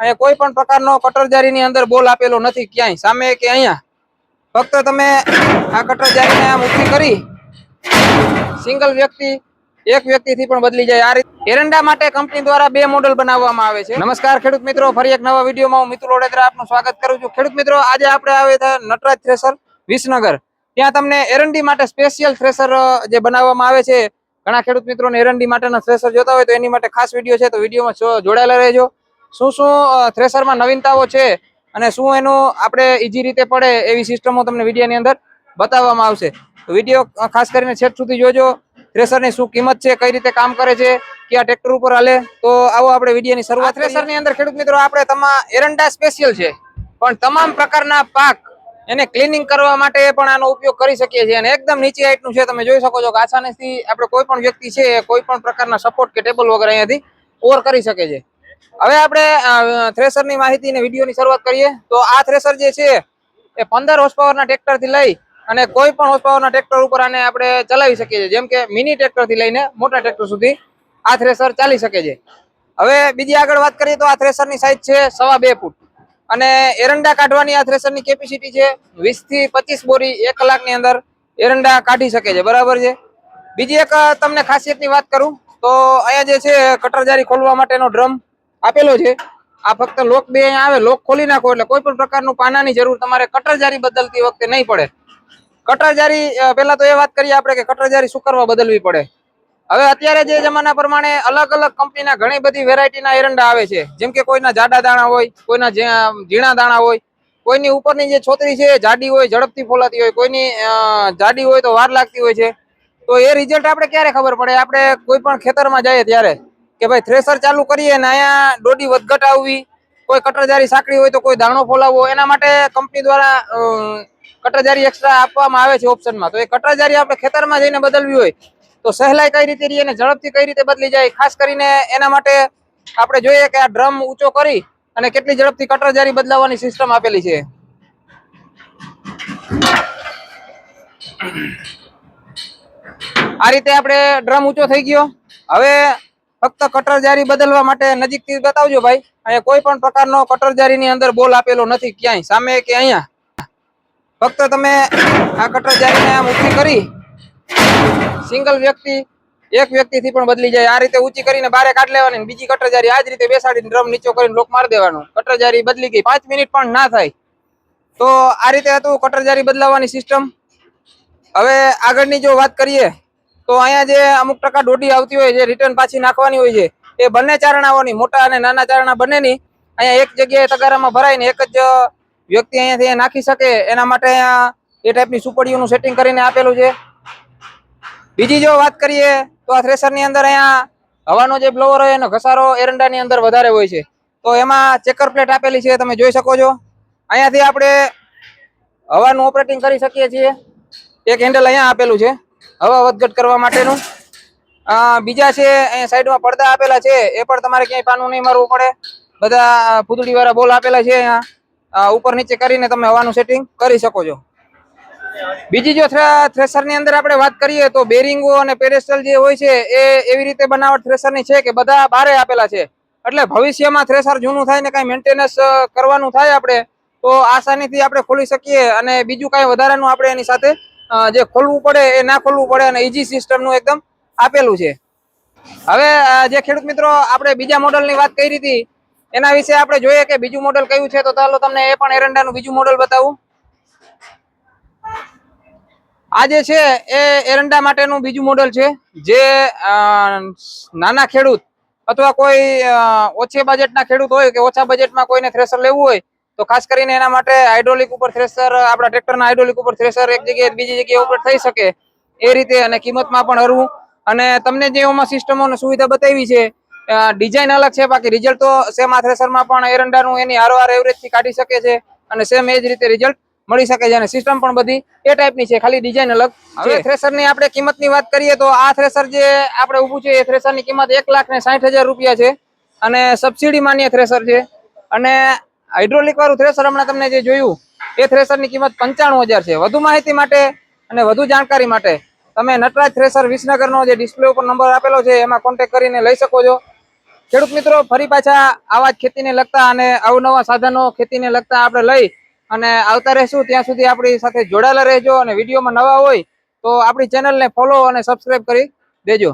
અહીંયા કોઈ પણ પ્રકારનો કટરજારીની અંદર બોલ આપેલો નથી ક્યાંય. સામે કે અહીંયા? ફક્ત તમે આ કટરજારીને આમ ઊભી કરી, સિંગલ વ્યક્તિ, એક વ્યક્તિથી પણ બદલી જાય. આ રીતે એરંડા માટે કંપની દ્વારા બે મોડલ બનાવવામાં આવે છે. નમસ્કાર ખેડૂત મિત્રો, ફરી એક નવા વિડીયોમાં હું મિત્રો ઓડેદરા આપનું સ્વાગત કરું છું. ખેડૂત મિત્રો, આજે આપણે આવે છે નટરાજ થ્રેસર, વિસનગર. ત્યાં તમને એરંડી માટે સ્પેશિયલ થ્રેસર જે બનાવવામાં આવે છે. ઘણા ખેડૂત મિત્રોને એરંડી માટેના થ્રેસર જોતા હોય તો એની માટે ખાસ વીડિયો છે, તો વિડીયોમાં જોડાયેલા રહેજો. શું શું થ્રેસરમાં નવીનતાઓ છે અને શું એનું આપણે ઈજી રીતે પડે એવી સિસ્ટમો તમને વિડીયોની અંદર બતાવવામાં આવશે. તો વીડિયો ખાસ કરીને છેક સુધી જોજો. થ્રેસરની શું કિંમત છે કઈ રીતે કામ કરે છે કયા ટ્રેક્ટર ઉપર હાલે. તો આવો આપણે વિડીયોની શરૂઆત થ્રેસરની અંદર ખેડૂત મિત્રો આપણે તમા એરંડા સ્પેશિયલ છે. પણ તમામ પ્રકારના પાક એને ક્લીનિંગ કરવા માટે પણ આનો ઉપયોગ કરી શકીએ છીએ અને એકદમ નીચી હાઈટનું છે. તમે જોઈ શકો છો કે આસાનીથી આપણે કોઈ પણ વ્યક્તિ છે કોઈ પણ પ્રકારના સપોર્ટ કે ટેબલ વગર અહીંયાથી ઓવર કરી શકે છે. હવે આપણે થ્રેસરની માહિતી અને વિડીયોની શરૂઆત કરીએ. તો આ થ્રેસર જે છે, એ પંદર હોર્સ પાવરના ટ્રેક્ટરથી લઈ અને કોઈ પણ હોર્સ પાવરના ટ્રેક્ટર ઉપર આને આપણે ચલાવી શકીએ છીએ. જેમ કે મિની ટ્રેક્ટરથી લઈને મોટા ટ્રેક્ટર સુધી આ થ્રેસર ચાલી શકે છે. હવે બીજી આગળ વાત કરીએ તો આ થ્રેસરની સાઈઝ છે સવા બે ફૂટ. અને એરંડા કાઢવાની આ થ્રેસરની કેપેસિટી છે વીસથી પચીસ બોરી એક કલાકની અંદર એરંડા કાઢી શકે છે. બરાબર છે? બીજી એક તમને તમને ખાસિયતની વાત કરું તો અહીંયા જે છે, કટરજારી ખોલવા માટેનો ડ્રમ આપેલો છે. આ ફક્ત લોક બે આવે, લોક ખોલી નાખો એટલે કોઈ પણ પ્રકારનું પાનાની જરૂર તમારે કટરજારી બદલતી વખતે નહીં પડે. કટરજારી પહેલા તો એ વાત કરીએ આપણે કે કટરજારી શું કરવા બદલવી પડે. હવે અત્યારે જે જમાના પ્રમાણે અલગ અલગ કંપનીના ઘણી બધી વેરાયટીના એરંડા આવે છે. જેમ કે કોઈના જાડા દાણા હોય, કોઈના ઝીણા દાણા હોય, કોઈની ઉપરની જે છોતરી છે જાડી હોય, ઝડપથી ફોલાતી હોય, કોઈની જાડી હોય તો વાર લાગતી હોય છે. તો એ રિઝલ્ટ આપણે ક્યારે ખબર પડે? આપણે કોઈ પણ ખેતરમાં જઈએ ત્યારે. કે ભાઈ થ્રેસર ચાલુ કરીએ ને અહીંયા દોડી વધઘટ આવવી, કોઈ કટરજારી સાંકડી હોય તો કોઈ દાણો ફોલાવવો, એના માટે કંપની દ્વારા કટરજારી એક્સ્ટ્રા આપવામાં આવે છે ઓપ્શનમાં તો એ કટરજારી આપણે ખેતરમાં જઈને બદલવી હોય, તો સહેલાઈ કઈ રીતે રહી અને ઝડપથી કઈ રીતે બદલી જાય, ખાસ કરીને એના માટે આપણે જોઈએ કે આ ડ્રમ ઊંચો કરી અને કેટલી ઝડપથી કટરજારી બદલાવવાની સિસ્ટમ આપેલી છે. આ રીતે આપણે ડ્રમ ઊંચો થઈ ગયો. હવે ફક્ત કટરજારી બદલવા માટે નજીકથી બતાવજો ભાઈ. અહીંયા કોઈ પણ પ્રકારનો કટરજારીની અંદર બોલ આપેલો નથી ક્યાંય. સામે કે અહીંયા? ફક્ત તમે આ કટરજારીને આમ ઊંચી કરી, સિંગલ વ્યક્તિ, એક વ્યક્તિથી પણ બદલી જાય. આ રીતે ઊંચી કરીને બારે કાઢ લેવાની બીજી કટર જારી આ જ રીતે બેસાડીને ડ્રમ નીચો કરીને લોક મારી દેવાનું. કટર જારી બદલી ગઈ. પાંચ મિનિટ પણ ના થાય. તો આ રીતે હતું કટરજારી બદલાવવાની સિસ્ટમ. હવે આગળની જો વાત કરીએ તો અહીંયા જે અમુક ટકા દોઢી આવતી હોય, જે રિટર્ન પાછી નાખવાની હોય છે, એ બંને ચારણાઓની, મોટા અને નાના ચારણા બંનેની, અહીંયા એક જગ્યાએ તગારામાં ભરાઈને એક જ વ્યક્તિ અહીંયાથી નાખી શકે, એના માટે અહીંયા એ ટાઈપની સુપડીઓનું સેટિંગ કરીને આપેલું છે. બીજી જો વાત કરીએ, તો આ થ્રેસરની અંદર અહીંયા હવાનો જે બ્લોવર હોય એનો ઘસારો એરંડાની અંદર વધારે હોય છે. તો એમાં ચેકર પ્લેટ આપેલી છે, તમે જોઈ શકો છો. અહીંયાથી આપણે હવાનું ઓપરેટિંગ કરી શકીએ છીએ. એક હેન્ડલ અહીંયા આપેલું છે. હવા વધઘટ કરવા માટેનું. બીજા છે અહીંયા સાઈડમાં પડદા આપેલા છે, એ પણ તમારે ક્યાંય પાનું નહીં મારવું પડે. બધા ફૂદડી વાળા બોલ આપેલા છે અહીંયા. ઉપર નીચે કરીને તમે હવાનું સેટિંગ કરી શકો છો. બીજી જો થ્રેસરની અંદર આપણે વાત કરીએ તો બેરિંગો અને પેરેસ્ટલ જે હોય છે, એ એવી રીતે બનાવટ થ્રેસરની છે કે બધા બારે આપેલા છે. એટલે ભવિષ્યમાં થ્રેસર જૂનું થાય ને કાંઈ મેન્ટેનન્સ કરવાનું થાય આપણે, તો આસાનીથી આપણે ખોલી શકીએ અને બીજું કાંઈ વધારાનું આપણે એની સાથે જે ખોલવું પડે એ ના ખોલવું પડે અને ઈજી સિસ્ટમનું એકદમ આપેલું છે. હવે જે ખેડૂત મિત્રો આપણે બીજા મોડલની વાત કરી હતી, એના વિશે આપણે જોઈએ કે બીજું મોડલ કયું છે, તો ચાલો તમને એ પણ એરંડાનું બીજું મોડલ બતાવું. આ જે છે, એ એરંડા માટેનું બીજું મોડલ છે, જે નાના ખેડૂત અથવા કોઈ ઓછી બજેટના ખેડૂત હોય કે ઓછા બજેટમાં કોઈને થ્રેસર લેવું હોય તો ખાસ કરીને એના માટે હાઇડ્રોલિક ઉપર થ્રેસર આપણા ટ્રેક્ટરના હાઇડ્રોલિક ઉપર થ્રેસર એક જગ્યાએ બીજી જગ્યાએ ઉપર થઈ શકે એ રીતે અને કિંમતમાં પણ હરવું. અને તમને જે એમાં સિસ્ટમો અને સુવિધા બતાવી છે ડિઝાઇન અલગ છે બાકી રિઝલ્ટ તો સેમ આ થ્રેસરમાં પણ એરંડાનું એની હારોહાર એવરેજથી કાઢી શકે છે અને સેમ એ જ રીતે રિઝલ્ટ મળી શકે છે અને સિસ્ટમ પણ બધી એ ટાઈપની છે ખાલી ડિઝાઇન અલગ. હવે થ્રેસરની આપણે કિંમતની વાત કરીએ તો આ થ્રેસર જે આપણે ઊભું છે એ થ્રેસરની કિંમત એક લાખ ને સાઠ હજાર રૂપિયા છે અને સબસિડી માન્ય થ્રેસર છે. અને હાઇડ્રોલિક વાળું થ્રેસર હમણાં તમને જે જોયું, એ થ્રેસરની કિંમત પંચાણું હજાર છે. વધુ માહિતી માટે અને વધુ જાણકારી માટે તમે નટરાજ થ્રેસર વિસનગરનો જે ડિસ્પ્લે ઉપર નંબર આપેલો છે, એમાં કોન્ટેક્ટ કરીને લઈ શકો છો. ખેડૂત મિત્રો, ફરી પાછા આવા જ ખેતીને લગતા અને અવનવા સાધનો ખેતીને લગતા આપણે લઈ અને આવતા રહેશું. ત્યાં સુધી આપણી સાથે જોડાયેલા રહેજો અને વિડીયોમાં નવા હોય તો આપણી ચેનલને ફોલો અને સબસ્ક્રાઈબ કરી દેજો.